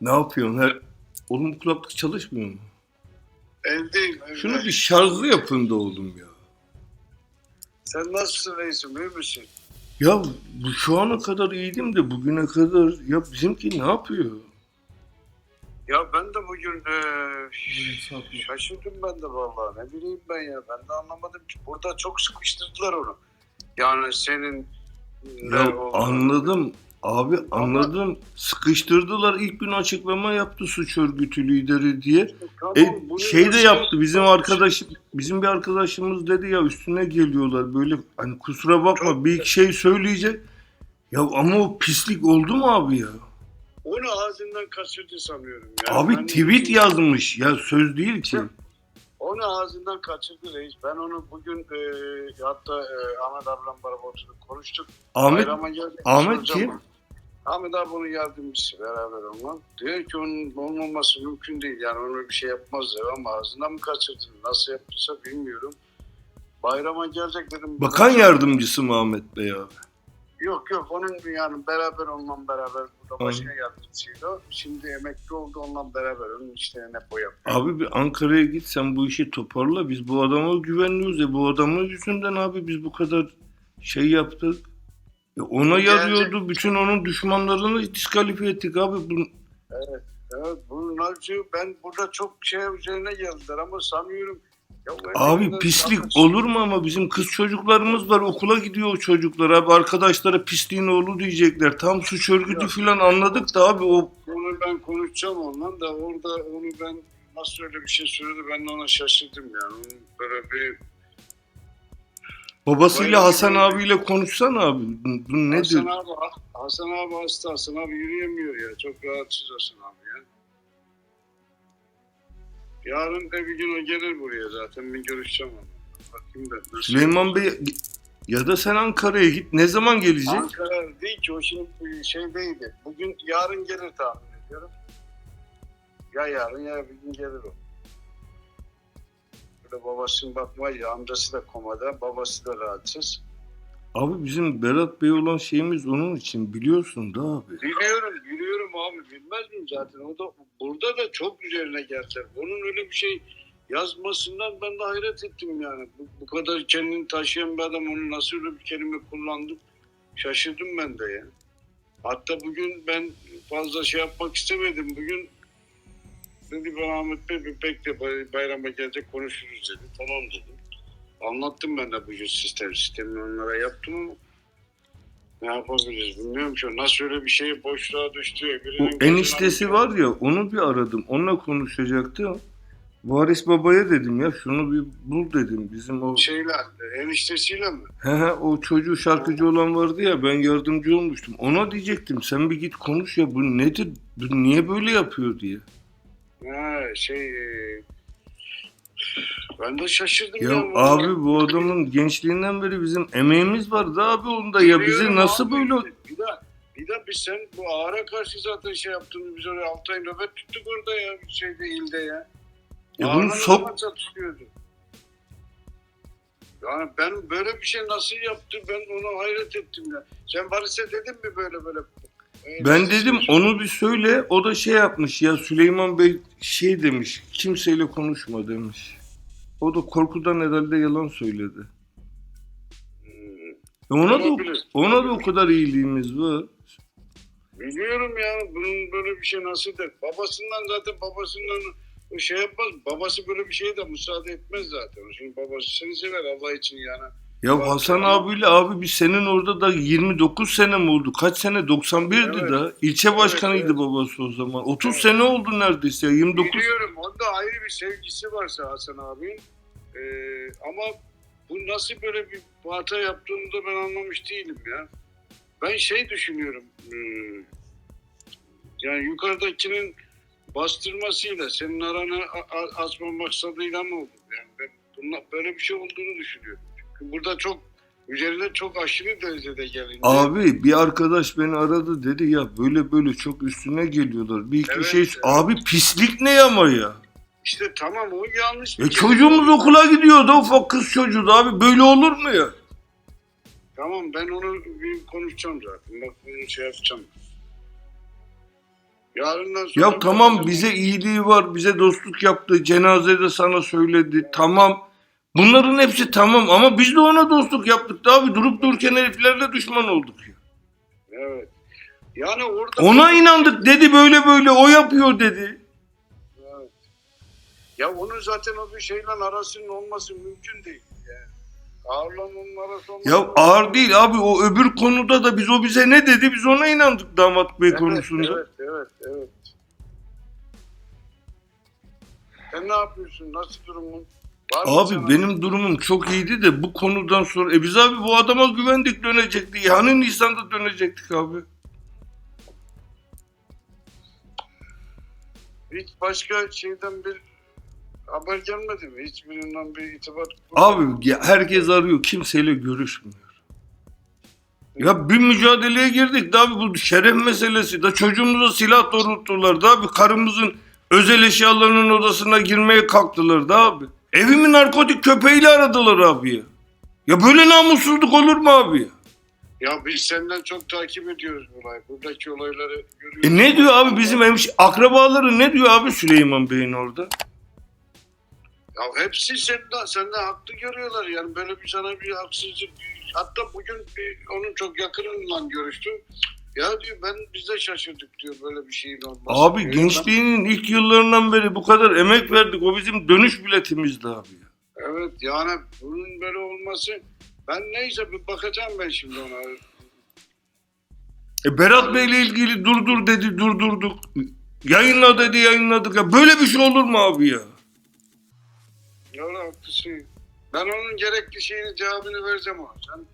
Ne yapıyorsun? Her... Oğlum bu kulaklık çalışmıyor mu? Evdeyim. evde. Şunu bir şarjlı yapın da oğlum ya. Sen nasılsın reisim? İyi misin? Ya bu şu ana kadar iyiydim de bugüne kadar ya bizimki ne yapıyor? Ya ben de bugün eee, şaşırdım ben de vallahi. Ne bileyim ben ya. Ben de anlamadım ki. Burada çok sıkıştırdılar onu. Yani senin ne Ya olduğunu- anladım. Abi anladım. Sıkıştırdılar. İlk gün açıklama yaptı suç örgütü lideri diye. Tamam, E, şey de yaptı. Bizim arkadaş bizim bir arkadaşımız dedi ya üstüne geliyorlar böyle hani kusura bakma Çok- bir iki şey söyleyecek. Ya ama o pislik oldu mu abi ya? Onu ağzından kaçırdı sanıyorum. Ya. Abi Ben- tweet yazmış ya söz değil ki. Onu ağzından kaçırdı reis. Ben onu bugün eee, hatta eee, Ahmet ablam beraber konuştuk. Ahmet. Ahmet kim? onu. Ahmet abi onun yardımcısı beraber onunla. Diyor ki onun olmaması mümkün değil. Yani onu bir şey yapmaz diyor ama ağzından mı kaçırdın? Nasıl yaptıysa bilmiyorum. Bayrama gelecek dedim. bakan yardımcısı mı Ahmet Bey abi? Yok yok onun yani beraber onunla beraber burada başka yardımcısıydı. o. Şimdi emekli oldu onunla beraber onun işlerine o yapıyor. Abi bir Ankara'ya git sen bu işi toparla. Biz bu adama güvenliyoruz ya. Bu adamın yüzünden abi biz bu kadar şey yaptık. E ona Gelecek- yarıyordu. Bütün onun düşmanlarını diskalifiye ettik abi. Bu, Evet, evet bunlar ben burada çok şey üzerine geldiler ama sanıyorum ya abi pislik zaten- olur mu ama bizim kız çocuklarımız var. Okula gidiyor o çocuklar abi. Arkadaşlara pisliğin oğlu diyecekler. Tam suç örgütü Yok. falan anladık da abi o Onu ben konuşacağım ondan da orada onu ben nasıl öyle bir şey söyledi ben de ona şaşırdım yani. Böyle bir babasıyla Hasan abiyle konuşsana abi. Bu, bu nedir? Hasan abi, Hasan abi hasta Hasan abi yürüyemiyor ya çok rahatsız Hasan abi ya. Yarın da bir gün o gelir buraya zaten bir görüşeceğim onunla. Bakayım da. nasıl- Süleyman Bey ya da sen Ankara'ya git. Ne zaman gelecek? Ankara değil ki o şimdi şeydeydi. Bugün yarın gelir tahmin ediyorum. Ya yarın ya bir gün gelir o. Böyle babasının bakmayı, amcası da komada, babası da rahatsız. Abi bizim Berat Bey olan şeyimiz onun için biliyorsun da abi. Biliyorum, biliyorum abi. Bilmez miyim zaten? O da burada da çok üzerine geldiler. Onun öyle bir şey yazmasından ben de hayret ettim yani. Bu, bu kadar kendini taşıyan bir adam onu nasıl öyle bir kelime kullandı? Şaşırdım ben de ya. Hatta bugün ben fazla şey yapmak istemedim. Bugün dedi ben Ahmet Bey bir bekle bay- bayrama gelecek konuşuruz dedi. Tamam dedim. Anlattım ben de bugün sistem sistemini onlara yaptım ama ne yapabiliriz bilmiyorum ki. Nasıl öyle bir şey boşluğa düştü. Birinin eniştesi var ya onu bir aradım. Onunla konuşacaktım. Varis babaya dedim ya şunu bir bul dedim. Bizim o Şeyle, eniştesiyle mi? he he o çocuğu şarkıcı olan vardı ya ben yardımcı olmuştum. Ona diyecektim sen bir git konuş ya bu nedir? Bu niye böyle yapıyor diye. Ha şey... e, Ben de şaşırdım Ya ya. abi bu adamın gençliğinden beri bizim emeğimiz vardı abi onda ya bizi Biliyorum nasıl abi. böyle Bir daha, bir daha biz sen bu ağara karşı zaten şey yaptığını biz oraya 6 ay nöbet tuttuk orada ya şeyde ilde ya. Ya Ağrı'nın bunu sok. Yani ben böyle bir şey nasıl yaptı ben ona hayret ettim ya. Sen Barış'a dedin mi böyle böyle? Ee, Ben dedim şey- onu bir söyle. O da şey yapmış ya Süleyman Bey şey demiş. Kimseyle konuşma demiş. O da korkudan herhalde yalan söyledi. E ona da ona da o kadar iyiliğimiz var. Biliyorum ya bunun böyle bir şey nasıl der. Babasından zaten babasından o şey yapmaz. Babası böyle bir şeye de müsaade etmez zaten. Şimdi babası seni sever Allah için yani. Ya Hasan abiyle abi biz senin orada da 29 sene mi oldu? Kaç sene? 91'di Evet. da. İlçe başkanıydı evet. babası o zaman. 30 Evet. sene oldu neredeyse ya. 29. Biliyorum onda ayrı bir sevgisi varsa Hasan abinin. Ee, ama bu nasıl böyle bir hata yaptığını da ben anlamış değilim ya. Ben şey düşünüyorum. hmm, yani yukarıdakinin bastırmasıyla senin aranı a- a- açma maksadıyla mı oldu? Yani ben bunla, böyle bir şey olduğunu düşünüyorum. Burada çok üzerine çok aşırı derecede gelince. Abi bir arkadaş beni aradı dedi ya böyle böyle çok üstüne geliyorlar. Bir iki Evet, şey evet. abi pislik ne ama ya? İşte tamam o yanlış. E kelime. çocuğumuz okula gidiyordu ufak kız çocuğu da abi böyle olur mu ya? Tamam ben onu bir konuşacağım zaten. Bak bunu şey yapacağım. Yarından sonra Ya tamam bize iyiliği var, bize dostluk yaptı, cenazede sana söyledi, tamam. Bunların hepsi tamam ama biz de ona dostluk yaptık da abi durup dururken heriflerle düşman olduk ya. Evet. Yani orada Ona inandık dedi böyle böyle o yapıyor dedi. Evet. Ya onun zaten o bir şeyle arasının olması mümkün değil. Yani. Ya ağır değil abi o öbür konuda da biz o bize ne dedi biz ona inandık damat bey Evet, konusunda. Evet, evet, evet. Sen ne yapıyorsun? Nasıl durumun? Var mı Abi sana- benim durumum çok iyiydi de bu konudan sonra e biz abi bu adama güvendik dönecekti. Yani Nisan'da dönecektik abi. Hiç başka şeyden bir haber gelmedi mi? Hiçbirinden bir itibar Abi ya herkes arıyor kimseyle görüşmüyor. Ya bir mücadeleye girdik de abi bu şeref meselesi de çocuğumuza silah doğrulttular da abi karımızın özel eşyalarının odasına girmeye kalktılar da abi. Evimi narkotik köpeğiyle aradılar abi ya. Ya böyle namussuzluk olur mu abi ya? Ya biz senden çok takip ediyoruz bu olay. Buradaki olayları görüyoruz. E ne diyor abi bizim hemş akrabaları ne diyor abi Süleyman Bey'in orada? Ya hepsi senden, senden haklı görüyorlar. Yani böyle bir sana bir haksızlık. Hatta bugün bir, onun çok yakınından görüştüm. Ya diyor ben biz de şaşırdık diyor böyle bir şeyin olması. Abi diyor. gençliğinin ilk yıllarından beri bu kadar emek verdik. O bizim dönüş biletimizdi abi. ya. Evet yani bunun böyle olması ben neyse bir bakacağım ben şimdi ona. E Berat Bey'le ilgili durdur dedi durdurduk. Yayınla dedi yayınladık. Ya böyle bir şey olur mu abi ya? Ya haklısın. Ben onun gerekli şeyini cevabını vereceğim ona. Sen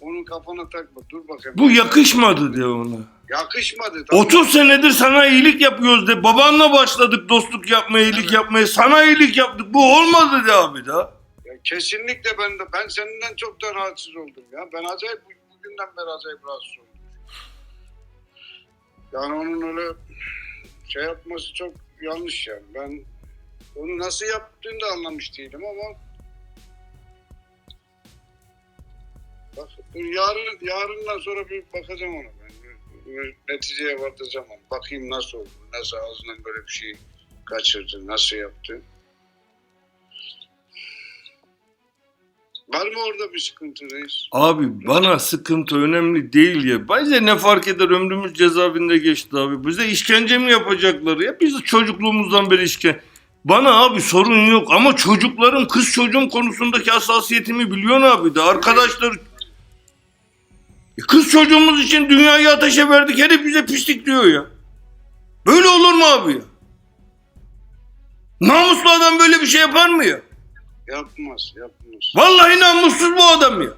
onun kafana takma. Dur bakayım. Bu yakışmadı de ona. Yakışmadı. tamam. 30 senedir sana iyilik yapıyoruz de. Babanla başladık dostluk yapmaya, iyilik Evet. yapmaya. Sana iyilik yaptık. Bu olmadı de abi da. Ya kesinlikle ben de ben senden çok da rahatsız oldum ya. Ben acayip bu- bugünden beri acayip rahatsız oldum. Yani onun öyle şey yapması çok yanlış yani. Ben onu nasıl yaptığını da anlamış değilim ama yarın yarından sonra bir bakacağım ona ben. Neticeye varacağım ona. Bakayım nasıl oldu. Nasıl ağzından böyle bir şey kaçırdı. Nasıl yaptı. Var mı orada bir sıkıntı reis? Abi bana sıkıntı önemli değil ya. Bize ne fark eder ömrümüz cezaevinde geçti abi. Bize işkence mi yapacaklar ya? Biz çocukluğumuzdan beri işkence. Bana abi sorun yok ama çocuklarım kız çocuğum konusundaki hassasiyetimi biliyorsun abi de. Arkadaşlar kız çocuğumuz için dünyayı ateşe verdik. Herif bize pislik diyor ya. Böyle olur mu abi ya? Namuslu adam böyle bir şey yapar mı ya? Yapmaz, yapmaz. Vallahi namussuz bu adam ya.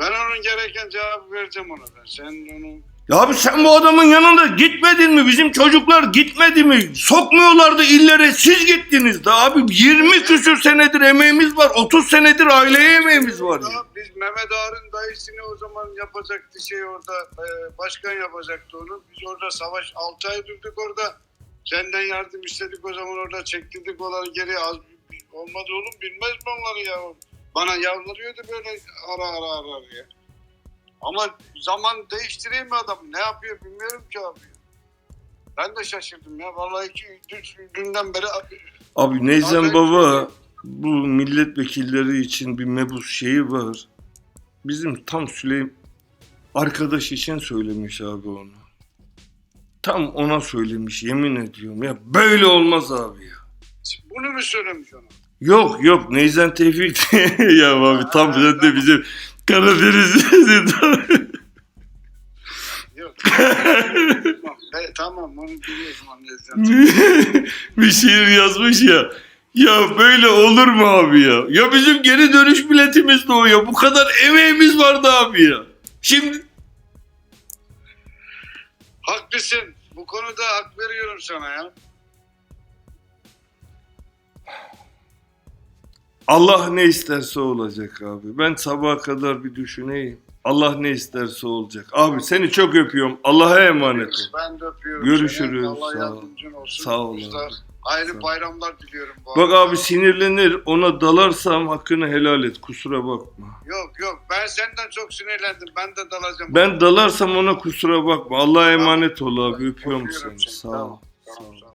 Ben onun gereken cevabı vereceğim ona ben. Sen onu Ya abi sen bu adamın yanında gitmedin mi? Bizim çocuklar gitmedi mi? Sokmuyorlardı illere siz gittiniz de abi 20 küsür senedir emeğimiz var. 30 senedir aileye emeğimiz var ya. Biz Mehmet Ağar'ın dayısını o zaman yapacaktı şey orada e, başkan yapacaktı onu. Biz orada savaş 6 ay durduk orada. Senden yardım istedik o zaman orada çektirdik onları geri az olmadı oğlum bilmez mi onları ya? Bana yalvarıyordu böyle ara ara ara ya. Ama zaman değiştireyim mi adam? Ne yapıyor bilmiyorum ki abi. Ben de şaşırdım ya. Vallahi iki, üç günden beri Abi Neyzen Baba bu milletvekilleri için bir mebus şeyi var. Bizim tam Süleym arkadaş için söylemiş abi onu. Tam ona söylemiş yemin ediyorum ya böyle olmaz abi ya. bunu mu söylemiş ona? Yok yok Neyzen Tevfik ya abi tam sen de bizim Karadeniz'de Yok. tamam, he, tamam onu anlayacağım. bir şiir yazmış ya. Ya böyle olur mu abi ya? Ya bizim geri dönüş biletimiz de o ya. Bu kadar emeğimiz vardı abi ya. Şimdi Haklısın. Bu konuda hak veriyorum sana ya. Allah ne isterse olacak abi. Ben sabaha kadar bir düşüneyim. Allah ne isterse olacak. Abi seni çok öpüyorum. Allah'a emanet ol. Ben de öpüyorum. Görüşürüz. seni. Allah Sağ ol. yardımcın olsun. Sağ ol Usta. Hayırlı bayramlar diliyorum. Bu Bak abi sinirlenir ona dalarsam hakkını helal et kusura bakma. Yok yok ben senden çok sinirlendim. Ben de dalacağım. Ben dalarsam ona kusura bakma. Allah'a emanet ol abi öpüyorum Öpüyorum seni. Sağ ol. Tamam, Sağ ol. tamam, sağ ol.